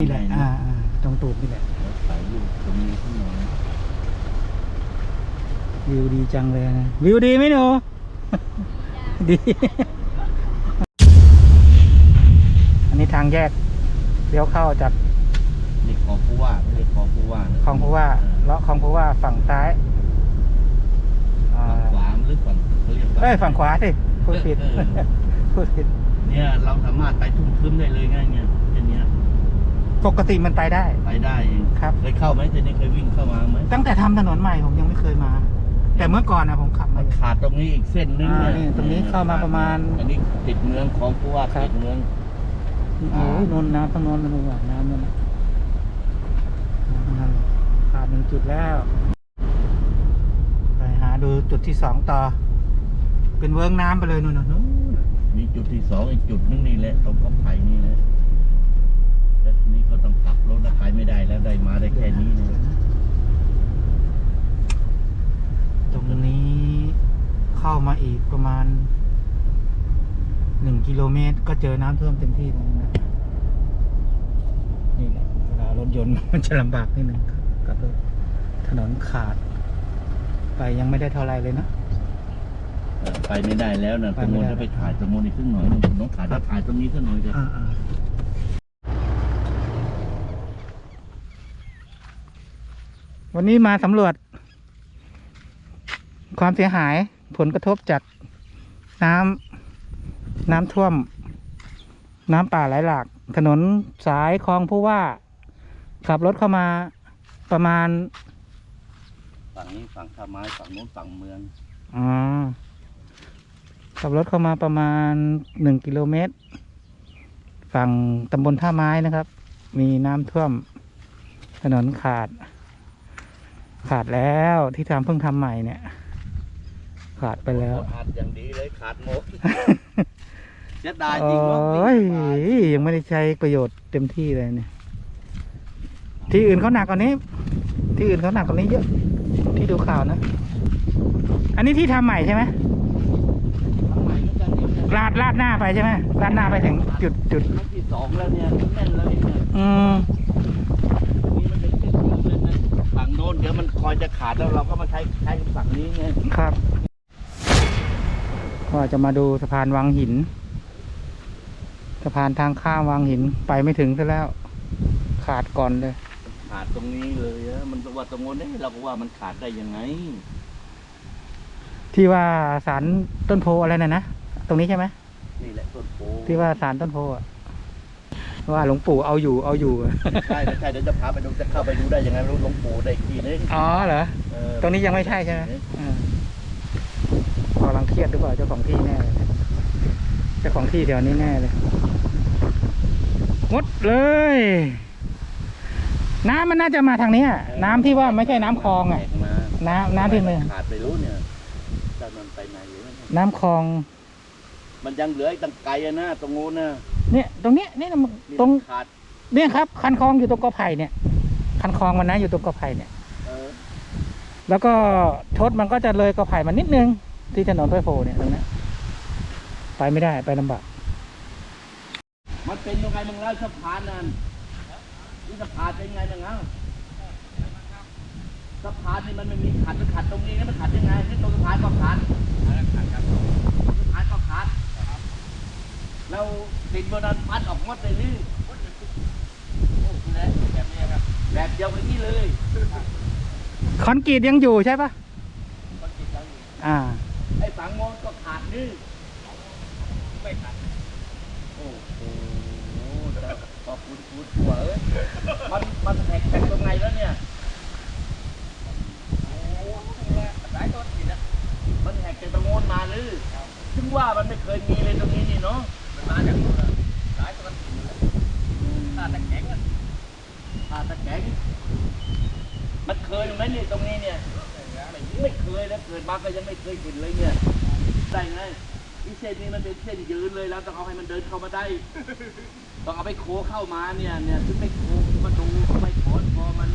นี่แหละอ่าอ่าตรงตูดนี่แหละแล้วถ่ายรูปตรงนี้ข้างหน่อยวิวดีจังเลยนะ วิวดีไหมหนูดี อันนี้ทางแยกเลี้ยวเข้าจากนี่ของผู้ว่าไม่ใช่ของผู้ว่านะคลองผู้ว่าเลาะคลองผู้ว่าฝั่งซ้ายอ่าฝั่งขวาหรือฝั่งเขาเรียกเอ้ยฝั่งขวาสิพูดผิดเออพูดผิดเนี่ยเราสามารถไปทุ่งคึ้มได้เลยไงเนี่ยเส้นเนี้ย ปกติมันไปได้ ไปได้เองครับ เคยเข้าไหมเส้นนี้เคยวิ่งเข้ามาไหมตั้งแต่ทำถนนใหม่ผมยังไม่เคยมา แต่เมื่อก่อนนะผมขับมามันอยู่ ขาดตรงนี้อีกเส้นนึงอ่าเนี่ยนี่ตรงนี้เข้ามาประมาณอันนี้ติดเมืองของผู้ว่าครับ ติดเมือง โอ้ยนนน้ำต้องนนมันหวานน้ำนั่นน่ะนั่นแหละขาดหนึ่งจุดแล้ว ไปหาดูจุดที่สองต่อ เป็นเวิ้งน้ำไปเลยนู่นน่ะนู้นมีจุดที่สองอีกจุดนึงนี่แหละตรงกอไผ่นี่แหละแล้วทีนี้ก็ ต้องกลับรถแล้วขายไม่ได้แล้วได้มาได้แค่นี้นะตรงนี้เข้ามาอีกประมาณหนึ่งกิโลเมตรก็เจอน้ำท่วมเต็มที่ตรงนี้นะนี่แหละเวลารถยนต์มันจะลำบากนิดนึงครับกับรถถนนขาด ไปยังไม่ได้เท่าไรเลยนะเออไปไม่ได้แล้วนะไปตรงไม่นู้นได้ถ้าไปถ่ายตรงนู้นอีกครึ่งหน่อยหนึ่งน้องถ่ายถ้าถ่ายตรงนี้สักหน่อยจะ อ่าอ่า วันนี้มาสำรวจ ความเสียหายผลกระทบจากน้ำน้ำท่วม น้ำป่าไหลหลาก ถนนสายคลองผู้ว่า ขับรถเข้ามาประมาณ ฝั่งนี้ฝั่งท่าไม้ฝั่งโน้นฝั่งเมืองอ๋อขับรถเข้ามาประมาณหนึ่งกิโลเมตร ฝั่งตำบลท่าไม้นะครับ มีน้ำท่วม ถนนขาด ขาดแล้วที่ทำเพิ่งทำใหม่เนี่ย ขาดไปแล้ว ขาดอย่างดีเลยขาดหมดเสียดายโอจริงว่า้ยยังไม่ได้ใช้ประโยชน์เต็มที่เลยเนี่ย ที่อื่นเขาหนักกว่านี้ ที่อื่นเขาหนักกว่านี้เยอะ ที่ดูข่าวนะ อันนี้ที่ทำใหม่ใช่ไหมทำใหม่ก็จะเนี่ยลาดลาดหน้าไปใช่ไหมลาดหน้าไปถึงจุดจุดครั้งที่สองแล้วเนี่ยแน่นแล้วเนี่ยอืม น้นเดี๋ยวมันคอยจะขาดแล้วเราก็มาใช้ใช้ฝั่งนี้ไงครับ ก็จะมาดูสะพานวังหิน สะพานทางข้ามวังหินไปไม่ถึงซะแล้ว ขาดก่อนเลย ขาดตรงนี้เลยอะมันว่าตรงโน้นเนี่ยเราก็ว่ามันขาดได้ยังไง ที่ว่าสารต้นโพอะไรน่ะนะ ตรงนี้ใช่ไหมนี่แหละต้นโพที่ว่าสารต้นโพอะ ว่าหลวงปู่เอาอยู่เอาอยู่ ใช่ใช่เดี๋ยวจะพาไปดูจะเข้าไปดูได้ยังไงไม่รู้หลวงปู่ได้อีกทีนึงอ๋อเหรอ เออตรงนี้ยังไม่ใช่ใช่ไหมอืมกำลังเครียดหรือเปล่าเจ้าของที่แน่เลยเจ้าของที่แถวนี้แน่เลยหมดเลย น้ำมันน่าจะมาทางเนี้ยน้ำที่ว่าไม่ใช่น้ำคลองอะแตกมาน้ำน้ำที่มันขาดไปรู้เนี่ยจะมันไปไหนอยู่เนี่ยน้ำคลอง มันยังเหลืออีกตั้งไกลอะนะตรงโน้นนะ เนี่ยตรงเนี้ยเนี่ยมันนี่ตรงมันขาดเนี่ยครับ คันคลองอยู่ตรงกอไผ่เนี่ย คันคลองมันนะอยู่ตรงกอไผ่เนี่ย เออแล้วก็ทศมันก็จะเลยกอไผ่มานิดนึง ที่ถนนไฟโฟเนี่ยตรงเนี้ยไปไม่ได้ไปลำบากมันเป็นยังไงมึงเล่าสะพานนั่นนี่สะพานเป็นยังไงมึงเล่าสะพานนี่มันไม่มีขัดมันขัดตรงนี้นะมันขัดยังไงนี่ตรงสะพานก็ขัดขัดครับสะพานก็ขัด แล้วดินบนนั้นพัดออกหมดเลยนี่โอ้คุณแม่แบบนี้ครับ แบบเดียวกันนี่เลยคอนกรีตยังอยู่ใช่ปะมันติดตั้งอยู่อ่า ไอ้ฝังโมนก็ขาดนี่ไม่ขาดโอ้โหแต่พอพูดพูดหัวเอ้ยมันมันแหกแตกตรงไหนแล้วเนี่ยโอ้หลายต้นสินะมันแหกจากตรงโน้นมาหรือถึงว่ามันไม่เคยมีเลยตรงนี้นี่เนาะ มันมาจากนู้นอะลายต้นตาตะแข็งอะตาตะแข็งมันเคยไหมเนี่ยตรงนี้เนี่ย ไม่เคยแล้วเกิดมาก็ยังไม่เคยเห็นเลยเนี่ยได้ไงนี่เส้นนี้มันเป็นเส้นยืนเลยแล้วต้องเอาให้มันเดินเข้ามาได้ ต้องเอาไปโคเข้ามาเนี่ยเนี่ยถึงไม่โคมาดูไม่ถอนพอมัน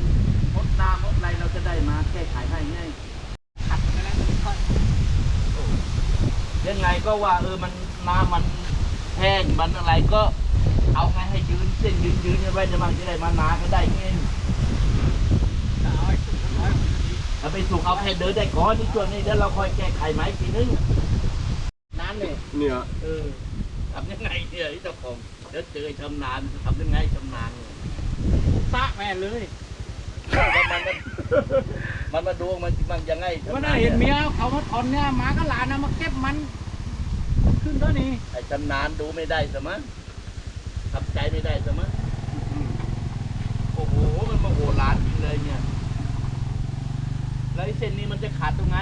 มดน้ำมดอะไรเราจะได้มาแก้ไขให้ไงยังไงก็ว่าเออมันน้ำมัน แห้งมันอะไรก็เอาไงให้ยืนเส้นยืนยืนกันไว้จะมันจะได้มานาก็ได้เงินเอาไปสุกเอาแค่เดินได้ก่อนที่ช่วงนี้เดี๋ยวเราค่อยแก้ไขไหมทีนึงนั่นเนี่ยเนี่ยเออทำยังไงเนี่ยที่เจ้าของเดี๋ยวเจอไอ้ชำนาญทำยังไงชำนาญเนี่ยซะแม่เลยมันมันมันมาดูมันมันยังไงชำมันญน่าเห็นเมียเขามาถอนเนี่ยหมาก็หลานนะมาเก็บมัน ขึ้นตัวนี้ไอ้ชำนาญดูไม่ได้สมั้งทำใจไม่ได้สมั้งโอ้โห มันมาโหฬารจริงเลยเนี่ย แล้วไอ้เส้นนี้มันจะขาดตรงไง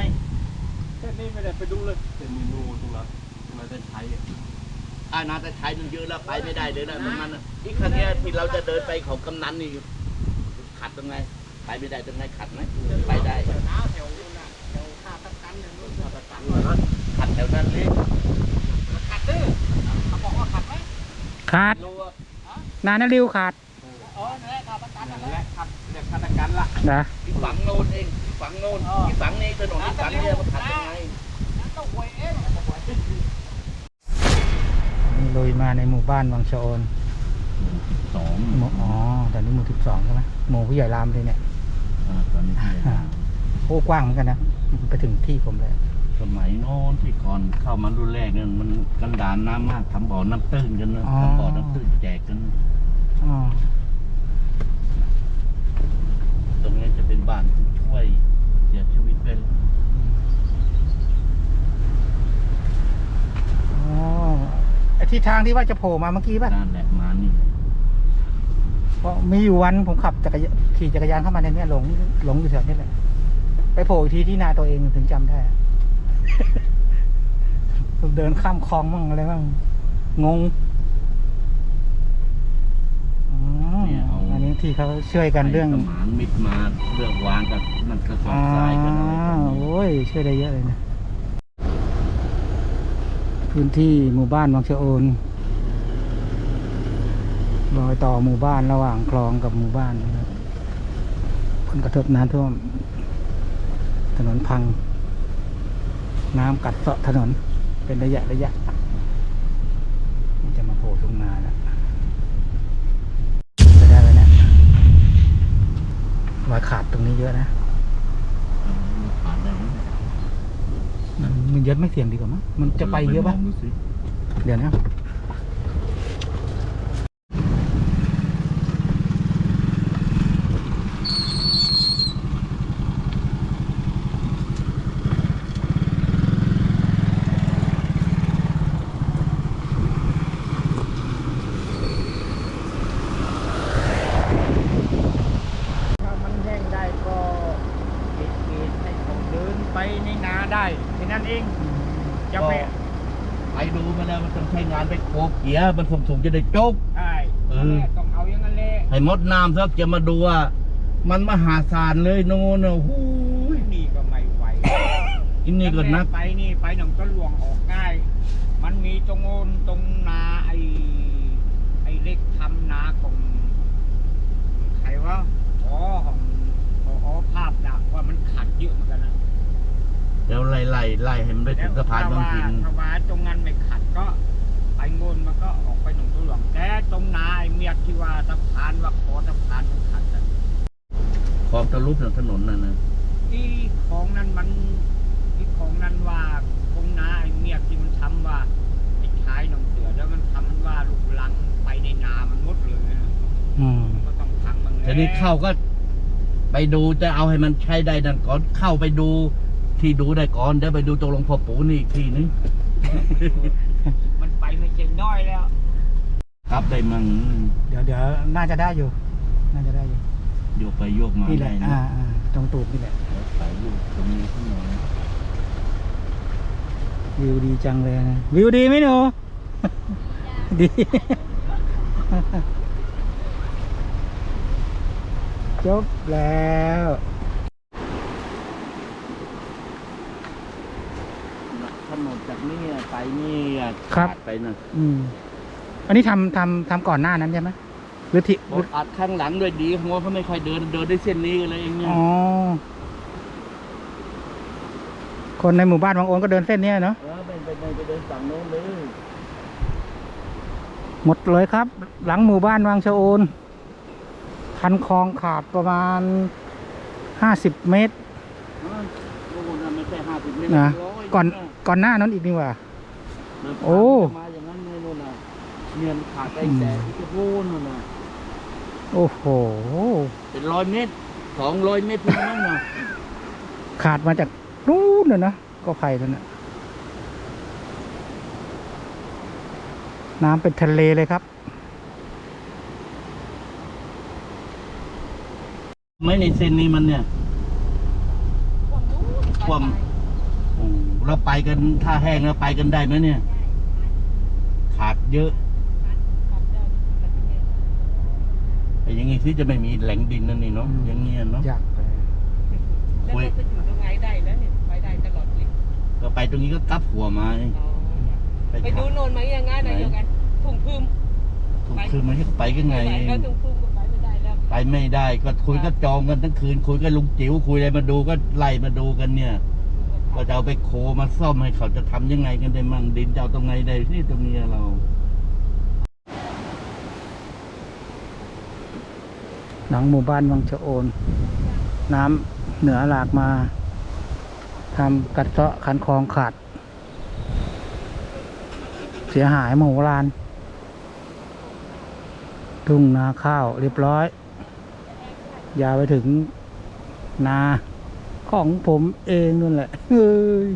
แค่นี้ไม่ได้ไปดูเลยเป็นเมนูตรงนั้นมาได้ใช้อานาแต่ไทยมันเยอะแล้วไปไม่ได้เลยนะตรงนั้นน่ะอีกครั้งเนี้ยที่เราจะเดินไปของกำนันนี่ขัดตรงไงไปไม่ได้ตรงไงขัดไหมไปได้ น้าแถวนู้นน่ะแถวท่าตะกันเนี่ยนู้นท่าตะกัน ขัดแถวนั้นเลย ขัดดื้อเขาบอกว่าขัดไหม ขาดรู้ว่านานาริวขาดอ๋อนั่นแหละท่าตะกันนั่นแหละขัดเรียกท่าตะกันละนะที่ฝังโน่นเองที่ฝังโน่นอ๋อที่ฝังนี่ถนนที่ฝังเนี่ยมันขัดยังไงนั่นต้องหวยเองนี่ลุยมาในหมู่บ้านวังชะโอนสองหมู่อ๋อแต่นี่หมู่สิบสองใช่ไหมหมู่ผู้ใหญ่รามเลยเนี่ยตอนนี้อ่าโอ้กว้างเหมือนกันนะไปถึงที่ผมเลย สมัยโน้นที่ก่อนเข้ามารุ่นแรกเนี่ยมันกันดานน้ำมากทำบ่อน้ำตื้นกันนะทำบ่อน้ำตื้นแจกกัน อ๋อตรงนี้จะเป็นบ้านผู้ช่วยเสียชีวิตเป็นอ๋อไอ้ที่ทางที่ว่าจะโผล่มาเมื่อกี้ป่ะนั่นแหละมานี่เพราะมีอยู่วันผมขับจักรยานขี่จักรยานเข้ามาในเนี้ยหลงหลงอยู่แถวนี้แหละไปโผล่อีกทีที่นาตัวเองถึงจำได้ เดินข้ามคลองมั่งอะไรบ้างงงอ๋ออันนี้ที่เขาช่วยกันเรื่องไสมานมิดมาเรื่องวางกับมันกระสอบอ่าทรายกันอะไรกันนี่โอ้ยช่วยได้เยอะเลยนะ พื้นที่หมู่บ้านวังชะโอนรอยต่อหมู่บ้านระหว่างคลองกับหมู่บ้านนะครับผลกระทบน้ำท่วม ถนนพัง น้ำกัดเซาะถนนเป็นระยะระยะมันจะมาโผล่ตรงนาแล้วไปได้แล้วเนี่ยรอยขาดตรงนี้เยอะนะผ่านได้ไหมมันมันเยอะไม่เสี่ยงดีกว่ามั้งมันจะไปเยอะปะลงมงดูสิเดี๋ยวนะ ถ้ามันแห้งได้ก็เกตๆให้เขาเดินไปในนาได้ แค่นั้นเองจะไปไปดูมาแล้วมันต้องใช้งานไปโคเกียร์มันสูงสูงๆจะได้โจกใช่เออต้องเอาอย่างนั้นแหละให้มดน้ำสักจะมาดูว่า มันมหาศาลเลยโน่นน่ะหูยนี่ก็ไม่ไหวอินนี่ก็นักไปนี่ไปหนองก็หลวงออกง่าย มันมีตรงโอนตรงนาไอ้ไอ้เล็กทำนาของใครวะอ๋อของอ๋อภาพดักว่ามันขัดเยอะเหมือนกันนะ เดี๋ยวไล่ไล่ไล่ให้มันไปถึงสะพานบางหินถ้าว่าตรงนั้นไม่ขัดก็ไปโงนมันก็ออกไปหนองตัวหลวงแต่ตรงนาไอ้เมียกที่ว่าสะพานว่าขอสะพานมันขัดอะคลองทะลุถนนน่ะนะที่ของนั้นมันที่ของนั้นว่าตรงนาไอ้เมียกที่มันทำว่าไอ้ชายหนองเสือแล้วมันทำว่าลูกลังไปในนามันหมดเลยนะอืมมันก็ต้องทำมันแหละทีนี้เข้าก็ ไปดูจะเอาให้มันใช้ได้นั่นก่อนเข้าไปดู ที่ดูได้ก่อนเดี๋ยวไปดูตรงหลวงพ่อปู่นี่อีกทีนึง มันไปไม่เจ็น้อยแล้ว ครับได้มั่งเดี๋ยวเดี๋ยวน่าจะได้อยู่ น่าจะได้อยู่โยกไปโยกมานี่แหได้ละนะอ่าอ่าตรงตูดนี่แหละแล้วถ่ายรูปตรงนี้ข้างหน่อยวิวดีจังเลยนะวิวดีไหมหนูดี จบแล้ว ถนนจากนี่ไปนี่ครับ ขาดไปนะอืม อันนี้ทำทำทำก่อนหน้านั้นใช่ไหมหรือที่รถอัดข้างหลังด้วยดีหัวเขาไม่ค่อยเดินเดินด้วยเส้นนี้กันเลยเองเนี่ยอ๋อ คนในหมู่บ้านบางโอนก็เดินเส้นเนี้ยเนาะ เออไปไปไปไปเดินฝั่งโน้นเลยหมดเลยครับ หลังหมู่บ้านวังชะโอนคันคลองขาดประมาณห้าสิบเมตรโอ้โหนั่นไม่ใช่ห้าสิบเมตรนะร้อยก่อน ก่อนหน้านั้นอีกนี่หว่ามันโอ้ มาอย่างนั้นเลยนู่นน่ะเนียนขาดไอ้แต่ที่จะโค่นนู่นน่ะโอ้โห เป็นร้อยเมตรสองร้อยเมตรพี่น้องน่ะขาดมาจากนู้นเลยนะก็ไผ่นั่นนะน้ำเป็นทะเลเลยครับ ไม่ในเส้นนี้มันเนี่ย ความรู้ความโอ้เราไปกันถ้าแห้งเราไปกันได้ไหมเนี่ย ขาดเยอะไอ้อยังงี้ที่จะไม่มีแหล่งดินนั่นนี่เนาะอืม อย่างเงี้ยเนาะ อยากไปแล้วมันจะอยู่ตรงไหนได้แล้วเนี่ยไปได้ตลอดเลยก็ไปตรงนี้ก็กลับหัวมาเองอ๋อไปดูขาโนนไหมยังไงนะเดียวกันถุงพึ่มถูกคือมันไปกันไงไปแล้วถุงพึ่มก็ไปไม่ได้แล้วไปไม่ได้ก็คุยก็จองกันทั้งคืน คุยกับลุงจิ๋วคุยอะไรมาดูก็ไล่มาดูกันเนี่ย ก็จะเอาไปโคมาซ่อมให้เขาจะทำยังไงกันได้มั่งดินจะเอาตรงไหนได้ที่ตรงนี้เราหลังหมู่บ้านวังชะโอน น้ำเหนือหลากมาทำกัดเซาะคันคลองขาด เสียหายมโหฬารทุ่งนาข้าวเรียบร้อย ยาวไปถึงนา ของผมเองนั่นแหละเฮ้ย